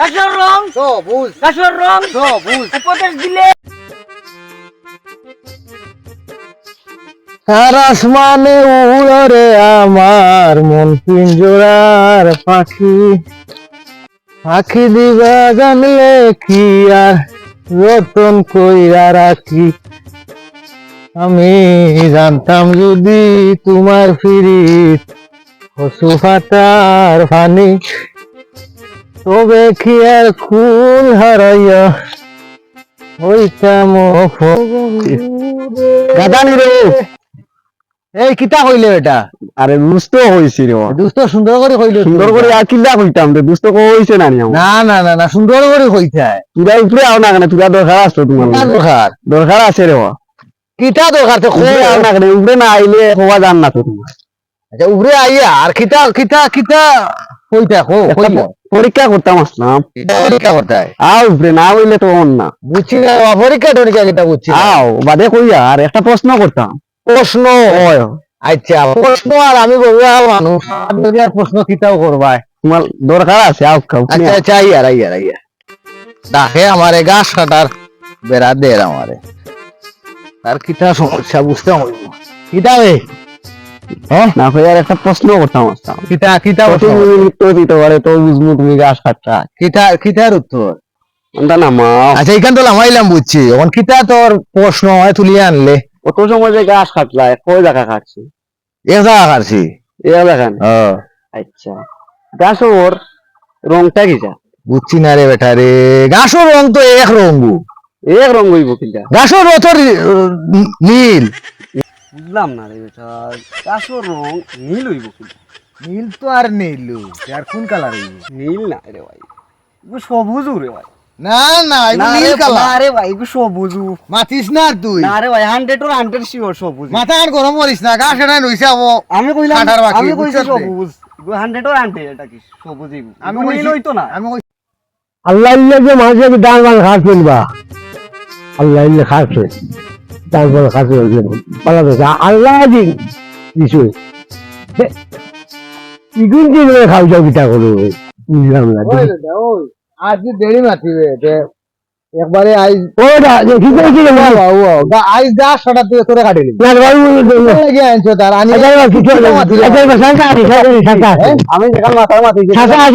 গাছের রং? সবুজ গাছের রং? সবুজ উপদেশ দিলে আর আসমানে উড়ো রে আমার মন পিঞ্জরার পাখি। পাখি দিবা জানলে কি আর রতন কইরা রাখি। আমি জানতাম যদি তোমার ফিরিত পশু ফাটার ফানি তবে কি আর খুন হারাইয়া হইতাম গাদানি রে এই কিতা কইলে এটা? আরে দুষ্ট হইছি রে। দুস্থ সুন্দর করে কইলে সুন্দর করে আর কিল্লা কইতাম রে? দুষ্ট কইছে না নিও না না না না সুন্দর করে কইতায় তুরা উপরে আও না কেন? তুরা দরকার আছে তোমার। দরকার? দরকার আছে রে। কিতা দরকার তো উপরে আও না কেন? উপরে না আইলে হওয়া জান না তো তোমার। আচ্ছা উপরে আইয়া আর কিতা কিতা কিতা? একটা পরীক্ষা করতাম আসলাম। পরীক্ষা করতায় আও উপরে না হইলে তো অন না। বুঝছি না পরীক্ষা টরীক্ষা কিতা বুঝছি আও বাদে কইয়া আর একটা প্রশ্ন করতাম। প্রশ্ন? আচ্ছা প্রশ্ন আর আমি বলব মানুষ আর আর প্রশ্ন কিতাও করবাই। তোমার দরকার আছে আও খাও আচ্ছা আচ্ছা আইয়ার আইয়ার আইয়ার ডাকে আমারে গাছ কাটার বেড়া দে আমারে। তার কিটা সমস্যা বুঝতে হইব। কিটা রে? না কই আর একটা প্রশ্ন করতাম আসতাম কিটা কিটা কত মিনিট উত্তর দিতে পারে? তো বুঝব তুমি গাছ কাটটা কিটা কিটার উত্তর? না মা। আচ্ছা এখান তো লামাইলাম বুঝছি। এখন কিটা তোর প্রশ্ন হয় তুলিয়ে আনলে। কত সময় যে গাছ কাটলা? কয় জায়গা কাটছি? এক জায়গা কাটছি। এ দেখেন? ও। আচ্ছা। গাছর রংটা বুঝছি না রে বেটা রে। গাছর রং তো এক রঙু এক রং হইব নীল। বুঝলাম না রে বেটা রং নীল হইব কিলা নীল তো আর নীল আর কোন কালার নীল না রে ভাই সবুজ রে ভাই। না না না রে, না রে ভাই এগু সবুজ মাতিস না আর তুই। না রে ভাই হান্ড্রেড ওর হান্ড্রেড শিওর সবুজ। মাথা আর গরম করিস না গাছ এটা নইছে আবো আমি কইলাম আমি কইছি সবুজ। এগু হান্ড্রেড ওর হান্ড্রেড এটা কি সবুজ হইব? আমি নীল হইতো না। আমি আল্লাহ ইল্লে যে মানুষের ডান বান খাচ্ছেন বা আল্লাহ ইল্লে বান খাচ্ছে পালা তো আল্লাহ দিন কিছু ইগুন দিন খাও কিতা করো বুঝলাম না আজ দেরি মাতিবে একবারে আইজ ও দা কি করে কি না বাবা ও গা আইজ যা সটা তুই তোরে কাটিলি লাগে আনছো তার আনি আচ্ছা বা কিছু আচ্ছা বা শান্তা আছে শান্তা আছে আমি যেখানে মাথা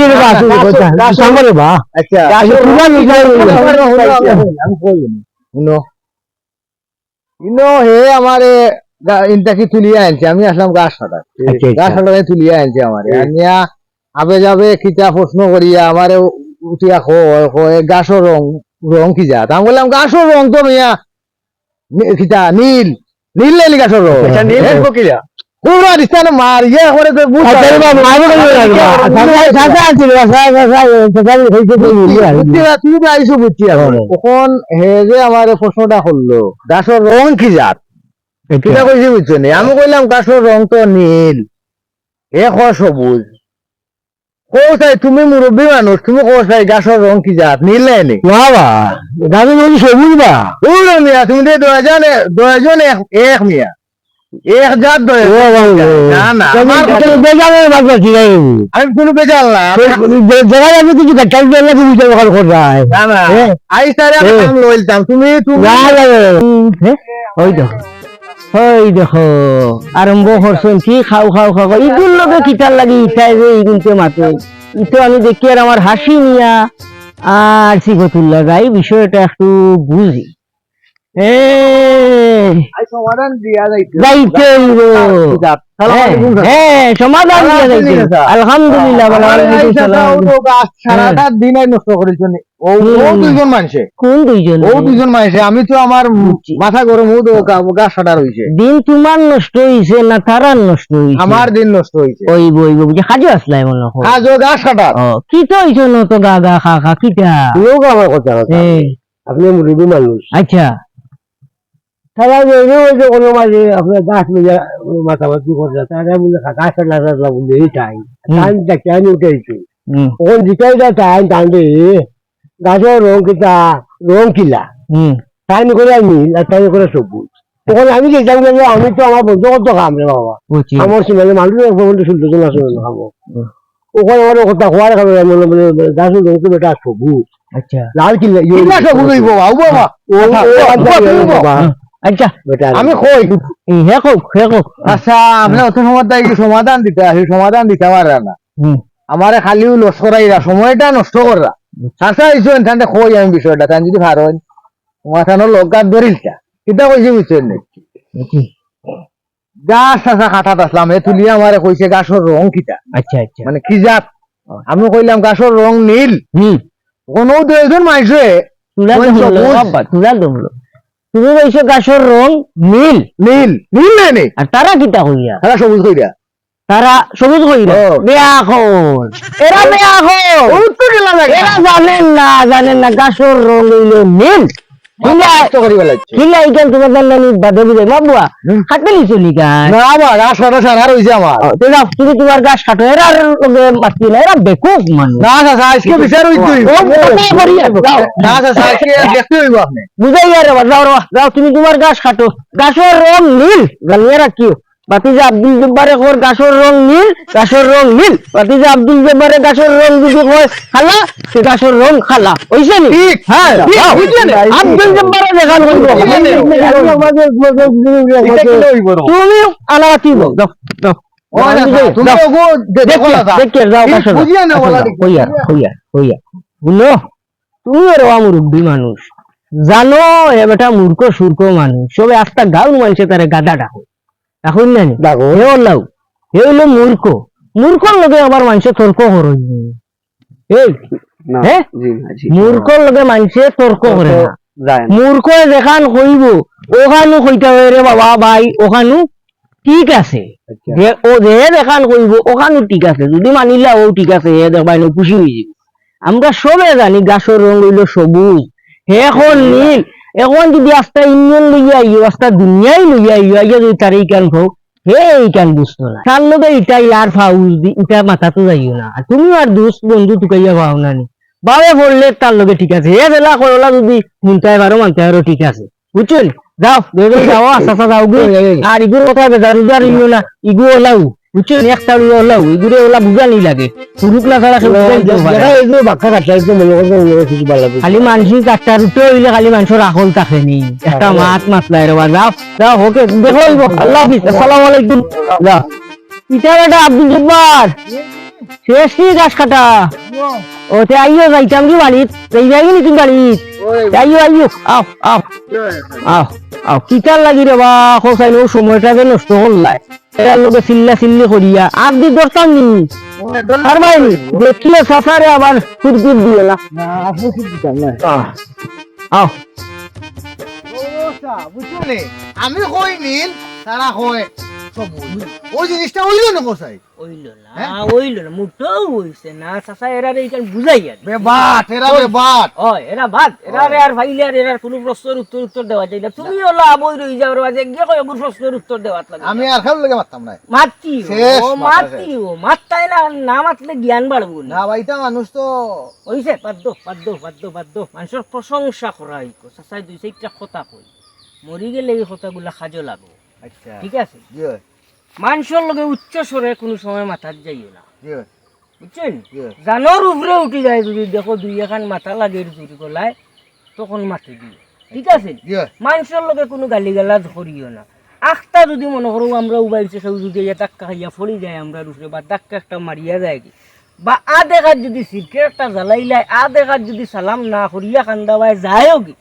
রে বা কথা সামনে বা আচ্ছা আচ্ছা পুরা আমি কই ইনো হে আমারে ইনটাকে তুলিয়ে আনছে? আমি আসলাম গাছ কাটা আচ্ছা, গাছ আচ্ছা। কাটা তুলিয়ে আনছে আমারে। আনিয়া আবে যাবে কিতা প্রশ্ন করিয়া আমারে উঠিয়া কয় গাছও রং রং কি যা আমি বললাম গাছও রং তো মিয়া কিতা নীল। নীল নীল গাছও রং। নীল হ্যাঁ? কিলা পুরা দিস্তানে মার ইয়ে করে তো আচ্ছা রে তুমি তো তখন হে যে আমার প্রশ্নটা করল গাছের রং কি জাত কিটা কইছি বুঝছ নি আমি কইলাম গাছের রং তো নীল এ ক সবুজ কোথাই তুমি মুরব্বী মানুষ তুমি কোথাই গাছের রং কি জাত নীল নাই নি বাবা গাড়ি নদী সবুজ বা তুমি দশজন দশজন এক এক মিয়া আমি কোনো বেজাল না আমি- জায়গা যাবে কিছু কাটাই দিয়ে লাগে বুঝতে দখল করায় না না। আই স্যারে আমি। লইতাম তুমি। তুমি ওই দেখো। ওই দেখো। আরম্ভ করছেন কি? খাও খাও খাও খাও। ইগুন লোকে কিতার লাগে ইটাই যে ইগুনতে মাতে। ইতো আমি দেখি আর আমার হাসি নিয়া আর সিগতুল্লা গাই বিষয়টা একটু বুঝি। সমাধান দিয়া যাইতে যাইতে হ্যাঁ, হ্যাঁ সমাধান দিয়া যাইতে। আলহামদুলিল্লাহ বলো, ওয়ালাইকুম সালাম। সারাটা দিন নষ্ট করেছেন ও ও দুইজন মানুষে। কোন দুইজন? ও দুইজন মানুষে। আমি তো আমার মাথা গরম ও তো গা- গা সাটা রয়েছে দিন তোমার নষ্ট হইছে না তারার নষ্ট হইছে? আমার দিন নষ্ট হয়েছে ওই বই বুঝে কাজে আসলাই মনে হয়। আজ ও গা সাটা কি তো হইছে ন তো গা গা খা খা কিটা লোক আমার কথা আপনি মানুষ। আচ্ছা। তারা যে এই ওই যে কোনো মাঝে আপনার গাছ মিলে মাথামাতি করছে তারা বলে গাছ লাগা বলে এই টাইম হুম। টাইম দেখে আমি উঠেছি হুম ওখান জিকাই যা টাইম টাইমে গাছের রং কিতা রং কিলা হুম টাইম করে নীল আর টাইম করে সবুজ তখন আমি যেতাম যে আমি তো আমার বন্ধু কত খাম রে বাবা আমার সিমানে মানুষ বন্ধু শুনতে খাব ওখানে ওখানে কথা হওয়ার খাবে মনে মনে গাছের রং সবুজ আচ্ছা লাল কিনা সবুজ বাবা আচ্ছা আমি কই? হে কোক হে কোক আচ্ছা আপনি অত সময় তাই সমাধান দিতে আসি? সমাধান দিতে পারে না। আমারে খালি লস করাইরা সময়টা নষ্ট করা। চাষা হইছো এখান কই আমি বিষয়টা? তান যদি ভার হয় মাথানো ধরিলটা। কিতা কইছি বুঝছেন নাকি? গাছ আসলাম। এ তুলিয়া আমারে কইছে গাছর রং কিটা আচ্ছা আচ্ছা। মানে কি জাত? আমি কইলাম গাছর রং নীল। হুম কোনো দুজন মাইছে তুলা তুলা তুমি বলছো গাছের রং নীল। নীল। নীল নাই নেই আর তারা কিতা হইয়া তারা সবুজ কইরা। তারা সবুজ কইরা? খোল এরা বেয়া খোল উত্তর গেলাম এরা জানেন না জানেন না গাছের রং হইল নীল। তেরা তুমি তোমার গাছ কাটো কাটো গাছের রং নীল। গালিয়ারা রাখিও বাতিজা আব্দুল জব্বারে কর গাছের রং নীল গাছের রং নীল। বাতিজা আব্দুল জব্বারে গাছের রং যদি কয় খালা সে গাছের রং খালা। নি? হ্যাঁ? আব্দুল জব্বারে দেখান তুমি আনা রাখিব যাও যাও ও না, তুমি ওগো দেখো না তা। দেখিয়ে যাও ঠিক গাছের রং। বুঝিয়া না বলা তুমি রোয়া মুরব্বী মানুষ। জানো এ বেটা মূর্খ সূর্খ মানুষ। সবে আস্তা গাউন মানুষে তারে গাদা ডাকো এখন না নি হে ওলাও হে হইল মূর্খ মূর্খর লগে আবার মানুষে তর্ক এই হ্যাঁ মূর্খর লগে মানুষে তর্ক করে মূর্খ যেখান ওখানো কইতে হয় রে বাবা ভাই ওখানো ঠিক আছে। যে ও যে দেখান কইব ওখানো ঠিক আছে। যদি মানিলা ও ঠিক আছে হে দেখবাই খুশি হয়ে যাবে আমরা সবে জানি গাছের রং হইল সবুজ। হে এখন নীল। এখন যদি আস্তা ইঞ্জিন লইয়া আইও আস্তা দুনিয়াই লইয়া আইও আইয়া যদি তার এই কান খাও হে এই কান বুঝতো না। তার লগে ইটা ইয়ার ফাউজ দি ইটা মাথাতো যাইও না। আর তুমি আর দোস্ত বন্ধু টুকাইয়া পাও না নি। বাবে পড়লে তার লগে ঠিক আছে। হে বেলা করলা যদি শুনতে পারো মানতে পারো ঠিক আছে। বুঝছেন? যাও যাও আস্তে আস্তে যাও গো। আর ইগুর কথা বেজার ইও না। ইগু ওলাও। বুঝছেন একটা ওলা বুঝানি লাগে পুরুকলা ছাড়া কেউ বুঝাইতেও পারে না। খালি মানুষের চারটা রুটে হইলে খালি মানুষের আকল থাকে নি। একটা মাত মাতলাই রে বা যাও। যাও ওকে দেখো আল্লাহ হাফিজ আসসালামু আলাইকুম। যাও। ইটা বেটা আব্দুল জব্বার শেষ কি গাছ কাটা। ও তে আইও যাইতাম কি বাড়িত যাই যাই নি তুমি বাড়িত আইও আইও আও আও আও আও কিটার লাগি রে বা খোসাই নো সময়টা যে নষ্ট করলাই এর লোকে চিল্লা চিল্লি করিয়া। আর দি দরকার নি আর ভাই দেখিলে আবার ফুরফুর দিয়ে না। আও। আমি কই নীল? তারা কয় ওই জিনিসটা হইল না কোসাই ওইলো না ওইলো না মুঠও হইছে না। চাচা এরা এইখান বুঝাই আর। বেবাট এরা বেবাট ও এরা বাদ এরা আর ভাইলে আর এরা কোনো প্রশ্নের উত্তর উত্তর দেওয়া যায় না। তুমি ওলা বই রই গিয়ে প্রশ্নের উত্তর লাগে। আমি আর খাল লাগে মারতাম না। মাতি ও মাথা মাতি ও মাত্তাই না না মাতলে জ্ঞান বাড়বো না। না ভাইটা মানুষ তো হইছে বাদ্য বাদ্য বাদ্য বাদ্য মানুষের প্রশংসা করা হইকো চাচাই দুই চারটা কথা কই মরি গেলে এই কথাগুলা খাজো লাগো আচ্ছা। ঠিক আছে? জি হয়, মানুষের লগে উচ্চ স্বরে কোনো সময় মাথার যাইও না। বুঝছেন? জানোর উপরে উঠে যায় যদি দেখো দুই এখান মাথা লাগে জুড়ি গলায় তখন মাটি দিয়ে ঠিক আছে? মানুষের লগে কোনো গালি গালাজ করিও না। আখটা যদি মনে করো আমরা উবাইছে কেউ যদি ধাক্কা খাইয়া ফড়ি যায় আমরা উপরে বা ধাক্কা একটা মারিয়া যায় কি? বা আ দেখার যদি একটা জ্বালাইলাই আ দেখার যদি সালাম না করিয়া খান্দাবাই যায়ও কি?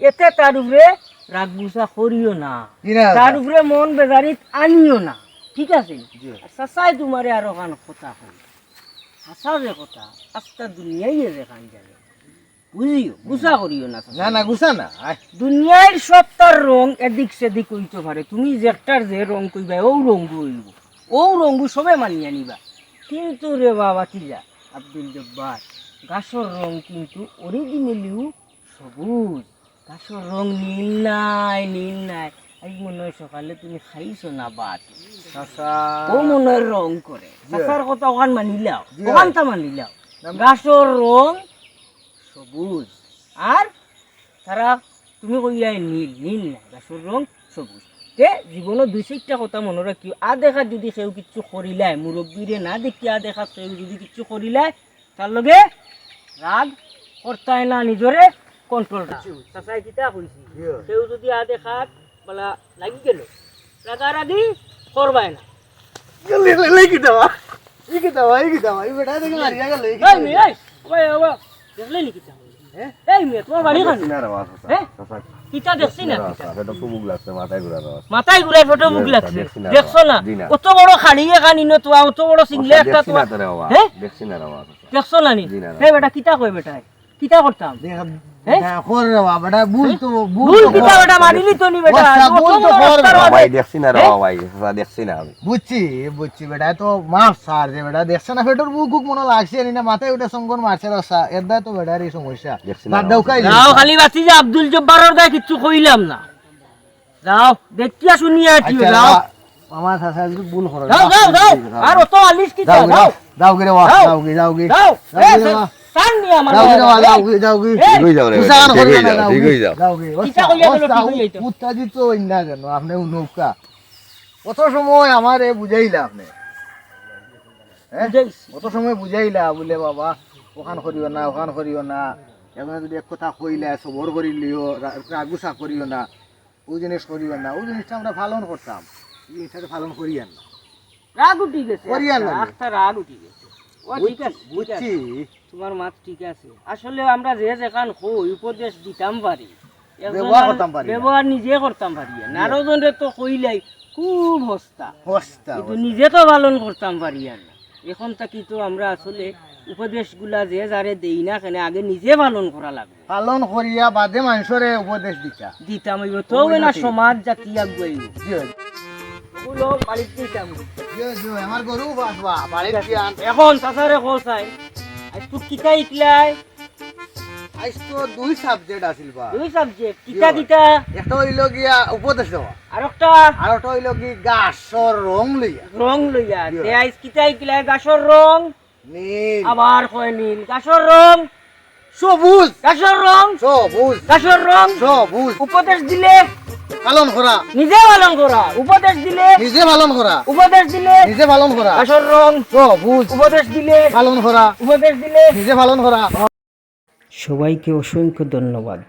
এতে তার উপরে রাগ গুসা করিও না। না তার উপরে মন বেজারিত আনিও না। ঠিক আছে? সাসাই তোমারে আরও কান কথা কই হাসা যে কথা আস্তা দুনিয়াই যে খান যাবে। বুঝিও গুসা করিও না না না গুছা না দুনিয়ার সবটার রং এদিক সেদিক হইতে পারে। তুমি যেটার যে রং কইবা ও রঙ্গু হইব। ও রঙ্গু সবে মানিয়া নিবা। কিন্তু রে বাবা কি যা আব্দুল জব্বার গাছর রং কিন্তু অরিজিনালিও সবুজ। গাছর রং নীল নাই নীল নাই। আজ মনে হয় সকালে তুমি খাইছো না বাত ও মনে হয় রং করে। চাষার কথা ওখান মানিলাও। ওখানটা মানিলাও। গাছর রং সবুজ। আর তারা তুমি কইয়াই নীল নীল না গাছের রং সবুজ। তে জীবনত দুই চারটা কথা মনে রাখিও আ দেখাত যদি সেও কিচ্ছু করিলাই মুরব্বীরে না দেখি আ সেও যদি কিছু করিলাই তার লগে রাগ কর্তায় না নিজরে কন্ট্রোল চাচাই কিতা কইছি সেও যদি আ দেখাত বলা লাগি গেল। রাগারাগি করবাই না। এই মেয়ে এই ওই ওই দেখলে নি কিতা এই মেয়ে তোমার বাড়ি খান হ্যাঁ? কিতা দেখছি না কিতা? মাথায় ঘুরাই ফটো মুখ লাগছে দেখছি না দেখছ না? জি অত বড় খাড়ি এখানি নো তো অত বড় সিংলে একটা তো হ্যাঁ? দেখছ না। এই বেটা কিতা কই বেটা কিতা করতাম? বুঝছি বুঝছি বেটা তো মাফ সার যে বেটা দেখছে না ফেটোর বুক মনে লাগছে না মাথায় উঠে সঙ্গন মারছে রসা এর দায় তো বেটার এই সমস্যা। বাদ দাও খাই যাও খালি বাঁচি যে আব্দুল জব্বারের গায়ে কিচ্ছু কইলাম না। যাও দেখিয়া শুনিয়া কি আচ্ছা, যাও। আমার যদি ভুল করে যাও যাও যাও। আর অত আলিশ কিতা যাও। যাও যাও গিরে যাও। যাও। যাও গি যাও। যাও এ গিরে ওয়া। টান নি আমার যাও। যাও যাও যাও যাও, ঠিক যাও। যাও কইয়া গেল, ঠিক যাইতো। না আপনি নৌকা কত সময় আমার বুঝাইলা আপনি? হ্যাঁ? কত সময় বুঝাইলা বলে বাবা? ওখান করিও না ওখান করিও না। এখন যদি এক কথা কইলা সবর করি লিও রাগুসা করিও না ওই জিনিস করিও না ওই জিনিসটা আমরা পালন করতাম এই জিনিসটা পালন করিয়ান না রাগ উঠি গেছে। না। রাগ উঠি গেছে। ঠিক আছে ঠিক বুঝছি। আছে। তোমার মাত ঠিক আছে। আসলে আমরা যে যেখান কই উপদেশ দিতাম পারি। ব্যবহার করতাম পারি ব্যবহার নিজে করতাম পারি আরও তো কইলাই খুব হস্তা। হস্তা কিন্তু নিজে তো পালন করতাম পারি আর এখন তো আমরা আসলে উপদেশগুলা যে যারে দেই না কেন আগে নিজে পালন করা লাগবে। পালন করিয়া বাদে মানুষরে উপদেশ দিতা। দিতাম তো না সমাজ জাতি আগুয়াই জিও ওগুলো বাড়িতে দিতাম জিও জিও আমার গরু বাসবা বাড়ির জ্ঞান এখন চাচারে কোসাই আজ তুই কিতা ইকলাই আজ তো দুই সাবজেক্ট আছিল বা। দুই সাবজেক্ট কিতা দিতা একটা হইল গিয়া উপদেশ। দেওয়া আর একটা আর একটা হইল কি গাছর রং লইয়া। রং লইয়া। তে আইস কিতা ইকলাই গাছর রং নীল। আবার কয় নীল। গাছর রং সবুজ। গাছর রং সবুজ। গাছর রং সবুজ। উপদেশ দিলে। পালন করা। নিজে পালন করা। উপদেশ দিলে নিজে পালন করা। উপদেশ দিলে নিজে পালন করা। গাছর রং। সবুজ উপদেশ দিলে পালন করা। উপদেশ দিলে নিজে পালন করা। সবাইকে অসংখ্য ধন্যবাদ।